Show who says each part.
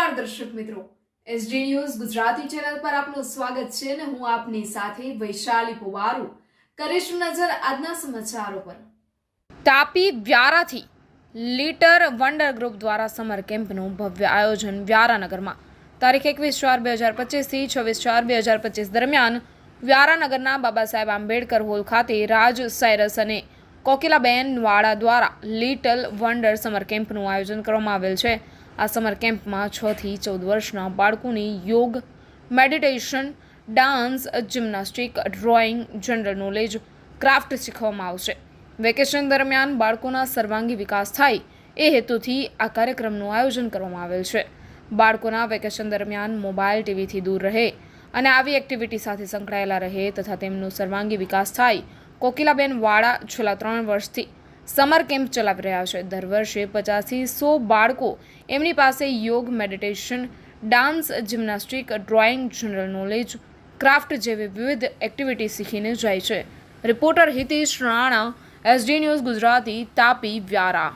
Speaker 1: નમસ્કાર દર્શક મિત્રો. એસડી ન્યૂઝ ગુજરાતી ચેનલ પર આપનું સ્વાગત છે અને હું આપની સાથે વૈશાલી પુવારુ. કરીશું નજર આજના સમાચારો પર.
Speaker 2: તાપી વ્યારાથી લીટર વંડર ગ્રુપ દ્વારા સમર કેમ્પનું ભવ્ય આયોજન વ્યારાનગરમાં. તારીખ એકવીસ ચાર બે હજાર પચીસથી છવ્વીસ ચાર બે હજાર પચીસ દરમિયાન વ્યારાનગરના બાબા સાહેબ આંબેડકર હોલ ખાતે રાજ સાયરસ અને કોકિલાબેન વાળા દ્વારા લિટલ વંડર સમર કેમ્પનું આયોજન કરવામાં આવેલ છે. આ સમર કેમ્પમાં છ થી ચૌદ વર્ષના બાળકોની યોગ, meditation, dance, gymnastic, drawing, general knowledge, craft શીખવવામાં આવશે. વેકેશન દરમિયાન બાળકોના સર્વાંગી વિકાસ થાય એ હેતુથી આ કાર્યક્રમનું આયોજન કરવામાં આવેલ છે. બાળકોના વેકેશન દરમિયાન મોબાઈલ ટીવીથી દૂર રહે અને આવી એક્ટિવિટી સાથે સંકળાયેલા રહે તથા તેમનો સર્વાંગી વિકાસ થાય કોકિલાબેન વાળા છેલ્લા ત્રણ વર્ષથી સમર કેમ્પ ચલાવી રહ્યા છે. દર વર્ષે પચાસથી સો બાળકો એમની પાસે યોગ, meditation, dance, gymnastic, drawing, general knowledge, craft જેવી વિવિધ એક્ટિવિટી શીખીને જાય છે. Reporter Hitesh Rana, SD news Gujarati, Tapi Vyara.